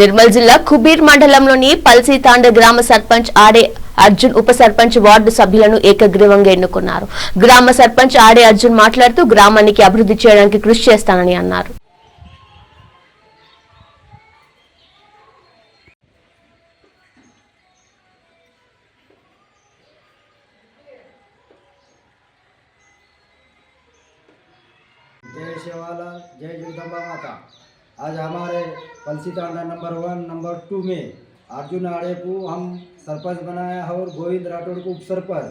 నిర్మల్ జిల్లా కుబీర్ మండలంలోని పల్సీ తాండ గ్రామ సర్పంచ్ ఆడే అర్జున్ ఉప సర్పంచ్ వార్డు సభ్యులను ఏకగ్రీవంగా ఎన్నుకున్నారు. గ్రామ సర్పంచ్ ఆడే అర్జున్ మాట్లాడుతూ గ్రామానికి అభివృద్ధి చేయడానికి కృషి చేస్తానని అన్నారు. జై శివాల జై జగదంబా మాత. आज हमारे पलसी तांडा नंबर वन नंबर टू में अर्जुन आड़े को हम सरपंच बनाया है और गोविंद राठौड़ को उप सरपंच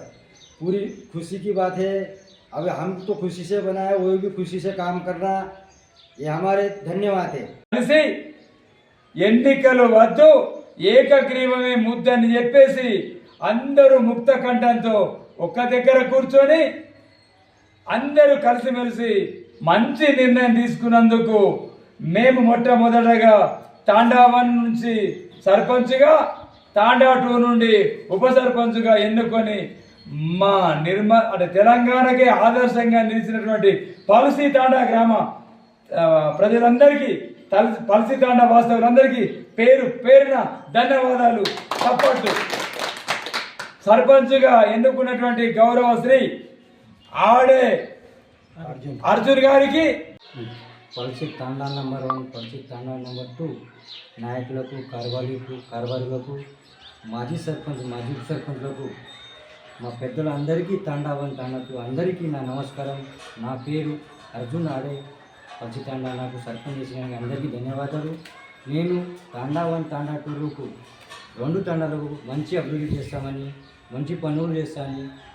पूरी खुशी की बात है अब हम तो खुशी से बनाए वो भी खुशी से काम करना ये हमारे धन्यवाद है కలిసి ఎన్నికలు వద్దు ఏకగ్రీవమే ముద్దని చెప్పేసి అందరూ ముక్త కంఠంతో ఒక్క దగ్గర కూర్చొని అందరూ కలిసిమెలిసి మంచి నిర్ణయం తీసుకున్నందుకు మేము మొట్టమొదటగా తాండావన్ నుంచి సర్పంచ్గా తాండా టూ నుండి ఉప సర్పంచ్గా ఎన్నుకొని మా నిర్మ అంటే తెలంగాణకే ఆదర్శంగా నిలిచినటువంటి పలసీ తాండా గ్రామ ప్రజలందరికీ తలసి పలసీ తాండా వాస్తవులందరికీ పేరు పేరున ధన్యవాదాలు. సపోర్టు సర్పంచ్గా ఎన్నుకున్నటువంటి గౌరవ శ్రీ ఆడే అర్జున్ గారికి Palsik Tanda number one Palsik Tanda number two నాయకులకు కార్వాలీకు కార్వారులకు మాజీ సర్పంచ్ మాజీ సర్పంచ్లకు మా పెద్దలందరికీ తాండా వన్ తాండా టూ అందరికీ నా నమస్కారం. నా పేరు అర్జున్ ఆడే. పల్సి తాండా నాకు సర్పంచ్ చేసిన అందరికీ ధన్యవాదాలు. నేను తాండా వన్ తాండా టూలకు రెండు తండాలకు మంచి అభివృద్ధి చేస్తామని మంచి పనులు చేస్తామని